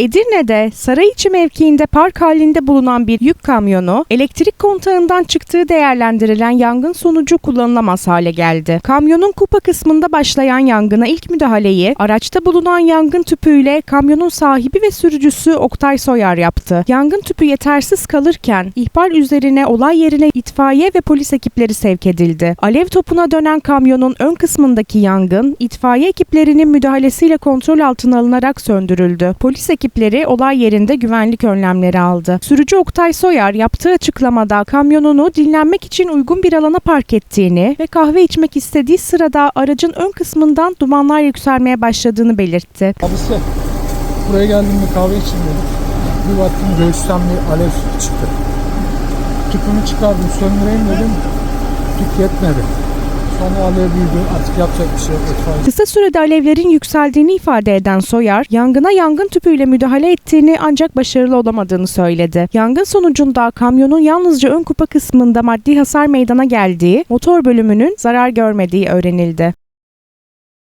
Edirne'de Sarayiçi mevkiinde park halinde bulunan bir yük kamyonu elektrik kontağından çıktığı değerlendirilen yangın sonucu kullanılamaz hale geldi. Kamyonun kupa kısmında başlayan yangına ilk müdahaleyi araçta bulunan yangın tüpüyle kamyonun sahibi ve sürücüsü Oktay Soyar yaptı. Yangın tüpü yetersiz kalırken ihbar üzerine olay yerine itfaiye ve polis ekipleri sevk edildi. Alev topuna dönen kamyonun ön kısmındaki yangın itfaiye ekiplerinin müdahalesiyle kontrol altına alınarak söndürüldü. Polis ekipleri olay yerinde güvenlik önlemleri aldı. Sürücü Oktay Soyar yaptığı açıklamada kamyonunu dinlenmek için uygun bir alana park ettiğini ve kahve içmek istediği sırada aracın ön kısmından dumanlar yükselmeye başladığını belirtti. Abisi buraya geldim bir kahve için dedim. Bir baktım göğüsten bir alev çıktı. Tüpümü çıkardım söndüreyim dedim. Tüp yetmedi. Sonra alev artık yapacak bir şey yok. itfaiye Kısa sürede alevlerin yükseldiğini ifade eden Soyar, yangına yangın tüpüyle müdahale ettiğini ancak başarılı olamadığını söyledi. Yangın sonucunda kamyonun yalnızca ön kupa kısmında maddi hasar meydana geldiği, motor bölümünün zarar görmediği öğrenildi.